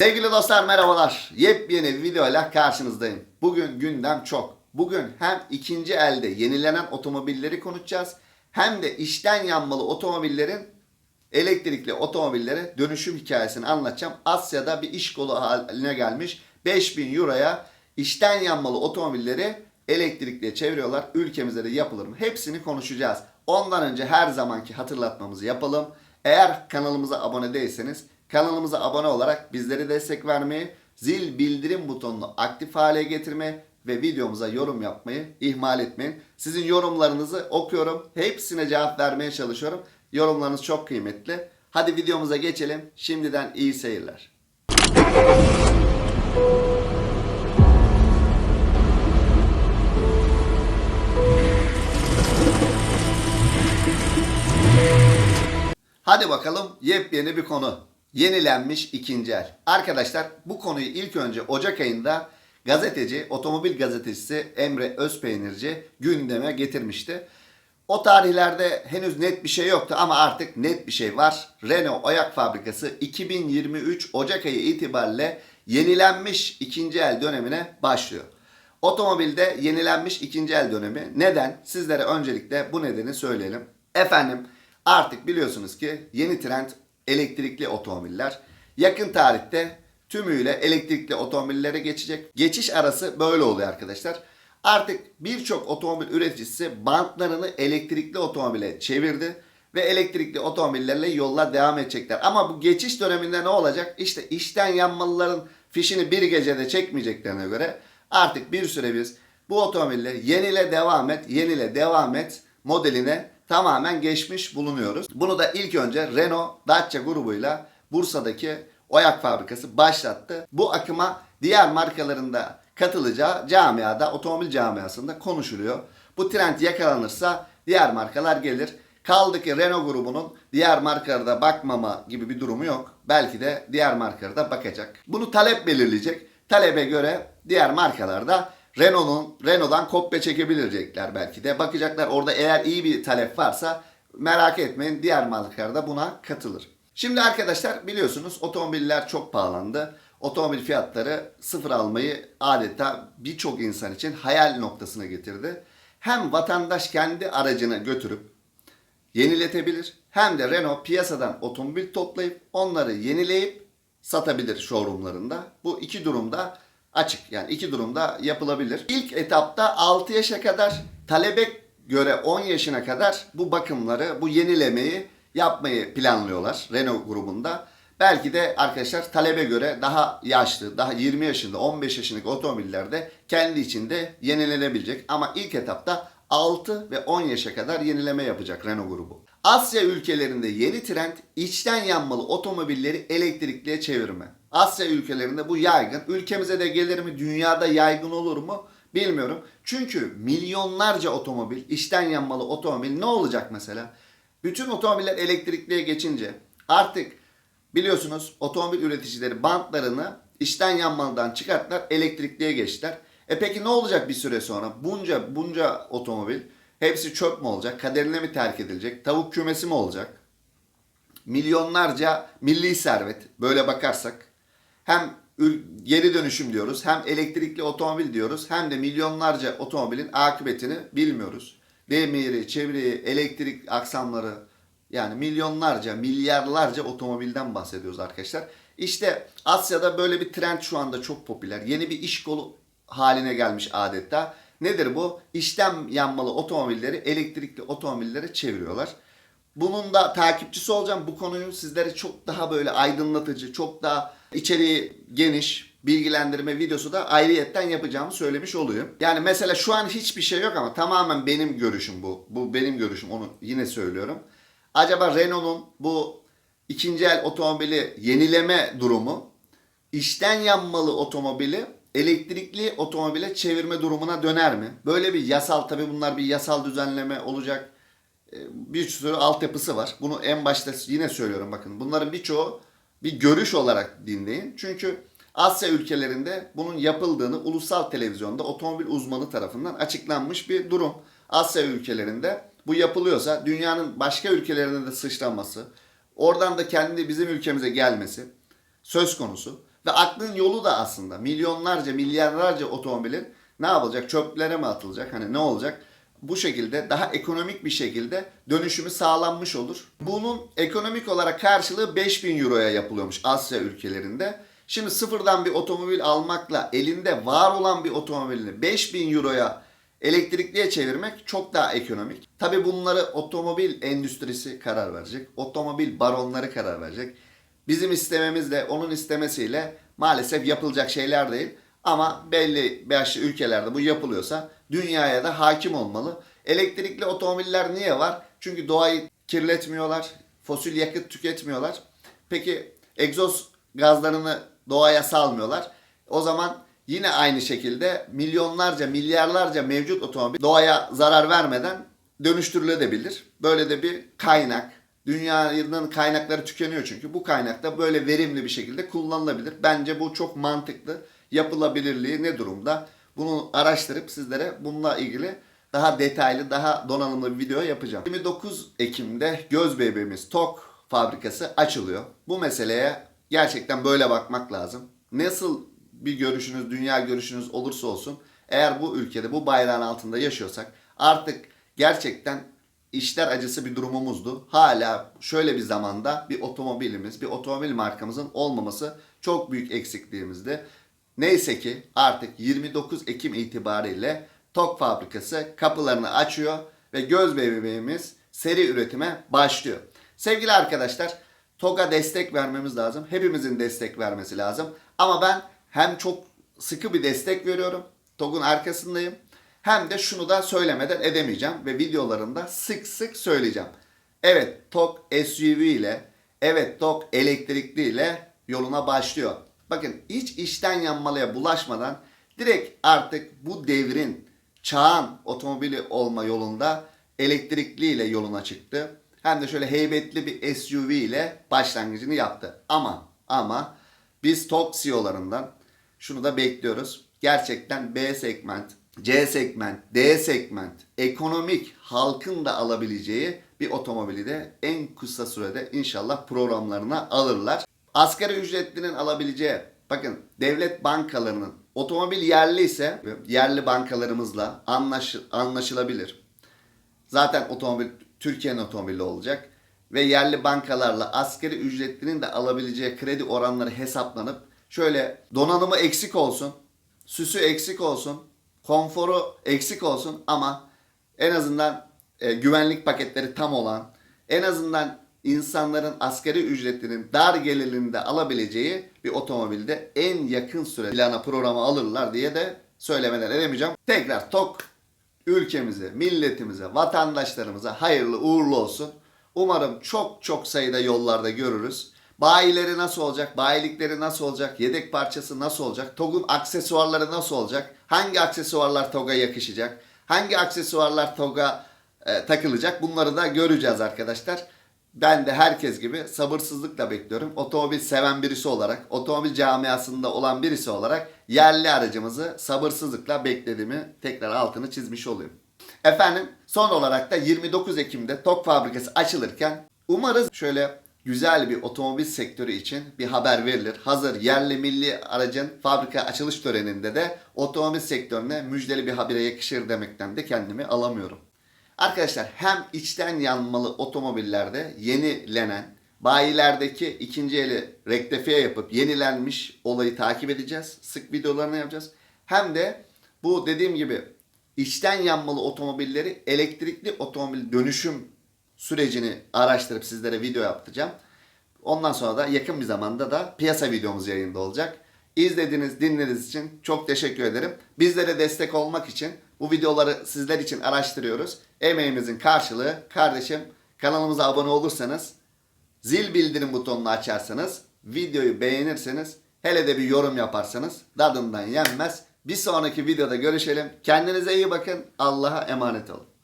Sevgili dostlar merhabalar. Yepyeni bir videoyla karşınızdayım. Bugün gündem çok. Bugün hem ikinci elde yenilenen otomobilleri konuşacağız. Hem de işten yanmalı otomobillerin elektrikli otomobillere dönüşüm hikayesini anlatacağım. Asya'da bir iş kolu haline gelmiş 5000 euroya işten yanmalı otomobilleri elektrikliye çeviriyorlar. Ülkemizde de yapılır mı? Hepsini konuşacağız. Ondan önce her zamanki hatırlatmamızı yapalım. Eğer kanalımıza abone değilseniz kanalımıza abone olarak bizlere destek vermeyi, zil bildirim butonunu aktif hale getirmeyi ve videomuza yorum yapmayı ihmal etmeyin. Sizin yorumlarınızı okuyorum. Hepsine cevap vermeye çalışıyorum. Yorumlarınız çok kıymetli. Hadi videomuza geçelim. Şimdiden iyi seyirler. Hadi bakalım yepyeni bir konu. Yenilenmiş ikinci el. Arkadaşlar bu konuyu ilk önce Ocak ayında gazeteci, otomobil gazetecisi Emre Özpeynirci gündeme getirmişti. O tarihlerde henüz net bir şey yoktu ama artık net bir şey var. Renault Oyak Fabrikası 2023 Ocak ayı itibariyle yenilenmiş ikinci el dönemine başlıyor. Otomobilde yenilenmiş ikinci el dönemi. Neden? Sizlere öncelikle bu nedeni söyleyelim. Efendim artık biliyorsunuz ki yeni trend elektrikli otomobiller. Yakın tarihte tümüyle elektrikli otomobillere geçecek. Geçiş arası böyle oluyor arkadaşlar. Artık birçok otomobil üreticisi bantlarını elektrikli otomobile çevirdi ve elektrikli otomobillerle yollar devam edecekler. Ama bu geçiş döneminde ne olacak? İşte işten yanmalıların fişini bir gecede çekmeyeceklerine göre artık bir süre biz bu otomobille yenile devam et, yenile devam et modeline tamamen geçmiş bulunuyoruz. Bunu da ilk önce Renault Dacia grubuyla Bursa'daki Oyak fabrikası başlattı. Bu akıma diğer markaların da katılacağı camiada, otomobil camiasında konuşuluyor. Bu trend yakalanırsa diğer markalar gelir. Kaldı ki Renault grubunun diğer markalara bakmama gibi bir durumu yok. Belki de diğer markalara bakacak. Bunu talep belirleyecek. Talebe göre diğer markalar da Renault'un Renault'dan kopya çekebilecekler belki de. Bakacaklar orada eğer iyi bir talep varsa merak etmeyin diğer markalar da buna katılır. Şimdi arkadaşlar biliyorsunuz otomobiller çok pahalandı. Otomobil fiyatları sıfır almayı adeta birçok insan için hayal noktasına getirdi. Hem vatandaş kendi aracını götürüp yeniletebilir hem de Renault piyasadan otomobil toplayıp onları yenileyip satabilir showroomlarında. Bu iki durumda açık. Yani iki durumda yapılabilir. İlk etapta 6 yaşa kadar talebe göre 10 yaşına kadar bu bakımları, bu yenilemeyi yapmayı planlıyorlar Renault grubunda. Belki de arkadaşlar talebe göre daha yaşlı, daha 20 yaşında, 15 yaşındaki otomobillerde kendi içinde yenilenebilecek. Ama ilk etapta 6 ve 10 yaşa kadar yenileme yapacak Renault grubu. Asya ülkelerinde yeni trend içten yanmalı otomobilleri elektrikliye çevirme. Asya ülkelerinde bu yaygın. Ülkemize de gelir mi? Dünyada yaygın olur mu? Bilmiyorum. Çünkü milyonlarca otomobil, içten yanmalı otomobil ne olacak mesela? Bütün otomobiller elektrikliye geçince artık biliyorsunuz otomobil üreticileri bantlarını içten yanmalıdan çıkarttılar, elektrikliye geçtiler. E peki ne olacak bir süre sonra? Bunca bunca otomobil hepsi çöp mü olacak? Kaderine mi terk edilecek? Tavuk kümesi mi olacak? Milyonlarca milli servet böyle bakarsak hem geri dönüşüm diyoruz, hem elektrikli otomobil diyoruz, hem de milyonlarca otomobilin akıbetini bilmiyoruz. Demiri, çevreyi, elektrik aksamları yani milyonlarca, milyarlarca otomobilden bahsediyoruz arkadaşlar. İşte Asya'da böyle bir trend şu anda çok popüler. Yeni bir iş kolu haline gelmiş adeta. Nedir bu? İşlem yanmalı otomobilleri elektrikli otomobillere çeviriyorlar. Bunun da takipçisi olacağım. Bu konuyu sizlere çok daha böyle aydınlatıcı, çok daha içeriği geniş, bilgilendirme videosu da ayrıyetten yapacağımı söylemiş olayım. Yani mesela şu an hiçbir şey yok ama tamamen benim görüşüm bu. Bu benim görüşüm onu yine söylüyorum. Acaba Renault'un bu ikinci el otomobili yenileme durumu işten yanmalı otomobili elektrikli otomobile çevirme durumuna döner mi? Böyle bir yasal tabi bunlar bir yasal düzenleme olacak. Ee, Bir sürü altyapısı var. Bunu en başta yine söylüyorum bakın. Bunların birçoğu bir görüş olarak dinleyin. Çünkü Asya ülkelerinde bunun yapıldığını ulusal televizyonda otomobil uzmanı tarafından açıklanmış bir durum. Asya ülkelerinde bu yapılıyorsa dünyanın başka ülkelerine de sıçraması, oradan da kendi bizim ülkemize gelmesi söz konusu. Ve aklın yolu da aslında milyonlarca, milyarlarca otomobilin ne yapılacak? Çöplere mi atılacak? Hani ne olacak? Bu şekilde daha ekonomik bir şekilde dönüşümü sağlanmış olur. Bunun ekonomik olarak karşılığı 5000 euroya yapılıyormuş Asya ülkelerinde. Şimdi sıfırdan bir otomobil almakla elinde var olan bir otomobilini 5000 euroya elektrikliye çevirmek çok daha ekonomik. Tabi bunları otomobil endüstrisi karar verecek. Otomobil baronları karar verecek. Bizim istememizle onun istemesiyle maalesef yapılacak şeyler değil. Ama belli başlı ülkelerde bu yapılıyorsa dünyaya da hakim olmalı. Elektrikli otomobiller niye var? Çünkü doğayı kirletmiyorlar. Fosil yakıt tüketmiyorlar. Peki egzoz gazlarını doğaya salmıyorlar. O zaman yine aynı şekilde milyonlarca, milyarlarca mevcut otomobil doğaya zarar vermeden dönüştürülebilir. Böyle de bir kaynak. Dünyanın kaynakları tükeniyor çünkü. Bu kaynak da böyle verimli bir şekilde kullanılabilir. Bence bu çok mantıklı. Yapılabilirliği ne durumda? Bunu araştırıp sizlere bununla ilgili daha detaylı, daha donanımlı bir video yapacağım. 29 Ekim'de göz bebeğimiz TOK fabrikası açılıyor. Bu meseleye gerçekten böyle bakmak lazım. Nasıl bir görüşünüz, dünya görüşünüz olursa olsun eğer bu ülkede bu bayrağın altında yaşıyorsak artık gerçekten işler acısı bir durumumuzdu. Hala şöyle bir zamanda bir otomobilimiz, bir otomobil markamızın olmaması çok büyük eksikliğimizdi. Neyse ki artık 29 Ekim itibariyle TOK fabrikası kapılarını açıyor ve göz bebeğimiz seri üretime başlıyor. Sevgili arkadaşlar, TOG'a destek vermemiz lazım. Hepimizin destek vermesi lazım. Ama ben hem çok sıkı bir destek veriyorum. TOG'un arkasındayım. Hem de şunu da söylemeden edemeyeceğim ve videolarımda sık sık söyleyeceğim. Evet TOG SUV ile, evet TOG elektrikli ile yoluna başlıyor. Bakın hiç işten yanmalıya bulaşmadan direkt artık bu devrin, çağın otomobili olma yolunda elektrikli ile yoluna çıktı. Hem de şöyle heybetli bir SUV ile başlangıcını yaptı. Ama ama biz TOG CEO'larından şunu da bekliyoruz. Gerçekten B segment, C segment, D segment, ekonomik halkın da alabileceği bir otomobili de en kısa sürede inşallah programlarına alırlar. Asgari ücretlinin alabileceği, bakın devlet bankalarının otomobil yerli ise yerli bankalarımızla anlaş, anlaşılabilir. Zaten otomobil Türkiye'nin otomobili olacak ve yerli bankalarla asgari ücretlinin de alabileceği kredi oranları hesaplanıp şöyle donanımı eksik olsun, süsü eksik olsun, konforu eksik olsun ama en azından e, güvenlik paketleri tam olan, en azından insanların asgari ücretinin dar gelirinde alabileceği bir otomobilde en yakın süre plana programa alırlar diye de söylemeden edemeyeceğim. Tekrar TOK ülkemize, milletimize, vatandaşlarımıza hayırlı uğurlu olsun. Umarım çok çok sayıda yollarda görürüz. Bayileri nasıl olacak? Bayilikleri nasıl olacak? Yedek parçası nasıl olacak? TOG'un aksesuarları nasıl olacak? Hangi aksesuarlar TOG'a yakışacak? Hangi aksesuarlar TOG'a e, takılacak? Bunları da göreceğiz arkadaşlar. Ben de herkes gibi sabırsızlıkla bekliyorum. Otomobil seven birisi olarak, otomobil camiasında olan birisi olarak yerli aracımızı sabırsızlıkla beklediğimi tekrar altını çizmiş olayım. Efendim son olarak da 29 Ekim'de TOK fabrikası açılırken umarız şöyle güzel bir otomobil sektörü için bir haber verilir. Hazır yerli milli aracın fabrika açılış töreninde de otomobil sektörüne müjdeli bir habere yakışır demekten de kendimi alamıyorum. Arkadaşlar hem içten yanmalı otomobillerde yenilenen bayilerdeki ikinci eli rektifiye yapıp yenilenmiş olayı takip edeceğiz. Sık videolarını yapacağız. Hem de bu dediğim gibi içten yanmalı otomobilleri elektrikli otomobil dönüşüm sürecini araştırıp sizlere video yapacağım. Ondan sonra da yakın bir zamanda da piyasa videomuz yayında olacak. İzlediğiniz, dinlediğiniz için çok teşekkür ederim. Bizlere destek olmak için bu videoları sizler için araştırıyoruz. Emeğimizin karşılığı kardeşim kanalımıza abone olursanız, zil bildirim butonunu açarsanız, videoyu beğenirseniz, hele de bir yorum yaparsanız dadından yenmez. Bir sonraki videoda görüşelim. Kendinize iyi bakın. Allah'a emanet olun.